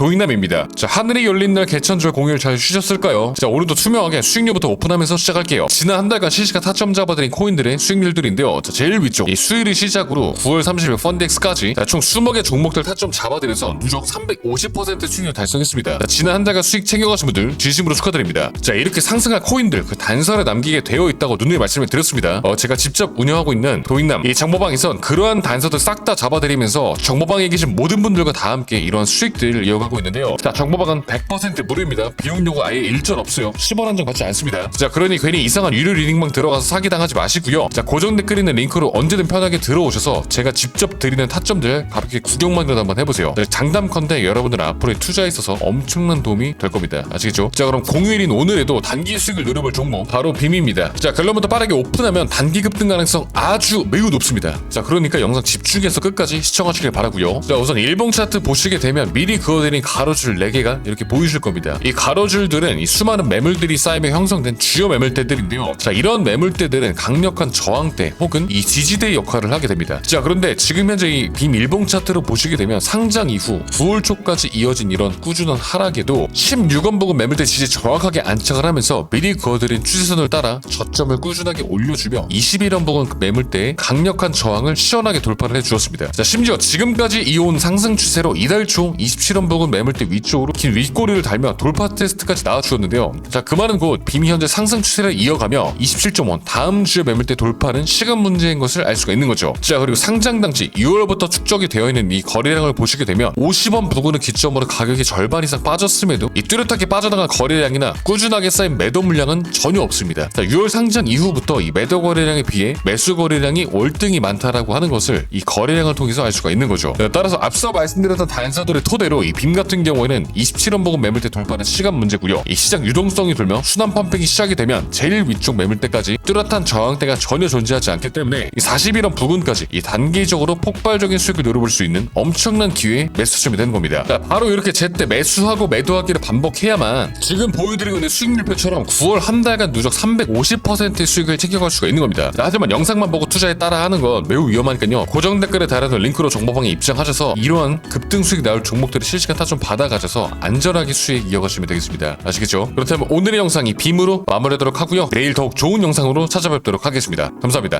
도인남입니다. 자, 하늘이 열린 날 개천절 공휴일 잘 쉬셨을까요? 자, 오늘도 투명하게 수익률부터 오픈하면서 시작할게요. 지난 한 달간 실시간 타점 잡아드린 코인들의 수익률들인데요. 자, 제일 위쪽 이 수요일을 시작으로 9월 30일 펀드엑스까지 자, 총 20개 종목들 타점 잡아드려서 누적 350% 수익률 달성했습니다. 자, 지난 한 달간 수익 챙겨가신 분들 진심으로 축하드립니다. 자, 이렇게 상승할 코인들 그 단서를 남기게 되어 있다고 누누이 말씀을 드렸습니다. 어, 제가 직접 운영하고 있는 도인남 이 정보방에선 그러한 단서들 싹 다 잡아드리면서 정보방에 계신 모든 분들과 다 함께 이런 수익들을 이어가 고 있는데요. 자, 정보방은 100% 무료입니다. 비용 요구 아예 일절 없어요. 10원 한장 받지 않습니다. 자, 그러니 괜히 이상한 유료 리딩방 들어가서 사기당하지 마시고요. 자, 고정 댓글에 있는 링크로 언제든 편하게 들어오셔서 제가 직접 드리는 타점들 가볍게 구경만이라도 한번 해보세요. 네, 장담컨대 여러분들 앞으로의 투자에 있어서 엄청난 도움이 될 겁니다. 아시겠죠? 자, 그럼 공휴일인 오늘에도 단기 수익을 누려볼 종목 바로 빔입니다. 자, 결론부터 빠르게 오픈하면 단기 급등 가능성 아주 매우 높습니다. 자, 그러니까 영상 집중해서 끝까지 시청하시길 바라고요. 자, 우선 일봉 차트 보시게 되면 미리 그어드린 가로줄 4개가 이렇게 보이실 겁니다. 이 가로줄들은 이 수많은 매물들이 쌓이며 형성된 주요 매물대들인데요. 자, 이런 매물대들은 강력한 저항대 혹은 이 지지대 역할을 하게 됩니다. 자, 그런데 지금 현재 이 빔 일봉 차트로 보시게 되면 상장 이후 9월 초까지 이어진 이런 꾸준한 하락에도 16원 부근 매물대 지지 정확하게 안착을 하면서 미리 그어드린 추세선을 따라 저점을 꾸준하게 올려주며 21원 부근 매물대의 강력한 저항을 시원하게 돌파를 해주었습니다. 자, 심지어 지금까지 이어온 상승 추세로 이달 초 27원 부근 매물대 위쪽으로 긴 윗꼬리를 달며 돌파 테스트까지 나와주었는데요. 자, 그 말은 곧 빔이 현재 상승 추세를 이어가며 27.1 다음 주의 매물대 돌파는 시간 문제인 것을 알 수가 있는 거죠. 자, 그리고 상장 당시 6월부터 축적이 되어 있는 이 거래량을 보시게 되면 50원 부근을 기점으로 가격이 절반 이상 빠졌음에도 이 뚜렷하게 빠져나간 거래량이나 꾸준하게 쌓인 매도 물량은 전혀 없습니다. 자, 6월 상장 이후부터 이 매도 거래량에 비해 매수 거래량이 월등히 많다라고 하는 것을 이 거래량을 통해서 알 수가 있는 거죠. 자, 따라서 앞서 말씀드렸던 단서들의 토대로 이빔 같은 경우에는 27원 부근 매물대 돌파는 시간 문제고요. 이 시장 유동성이 돌며 순환 펌핑이 시작이 되면 제일 위쪽 매물대까지 뚜렷한 저항대가 전혀 존재하지 않기 때문에 이 41원 부근까지 이 단기적으로 폭발적인 수익을 노려볼 수 있는 엄청난 기회의 매수점이 되는 겁니다. 자, 바로 이렇게 제때 매수하고 매도하기를 반복해야만 지금 보여드리고 있는 수익률표처럼 9월 한 달간 누적 350%의 수익을 챙겨갈 수가 있는 겁니다. 자, 하지만 영상만 보고 투자에 따라 하는 건 매우 위험하니까요. 고정 댓글에 달아둔 링크로 정보방에 입장하셔서 이러한 급등 수익 나올 종목들을 실시간 타점 받아가셔서 안전하게 수익 이어가시면 되겠습니다. 아시겠죠? 그렇다면 오늘의 영상이 빔으로 마무리하도록 하고요. 내일 더욱 좋은 찾아뵙도록 하겠습니다. 감사합니다.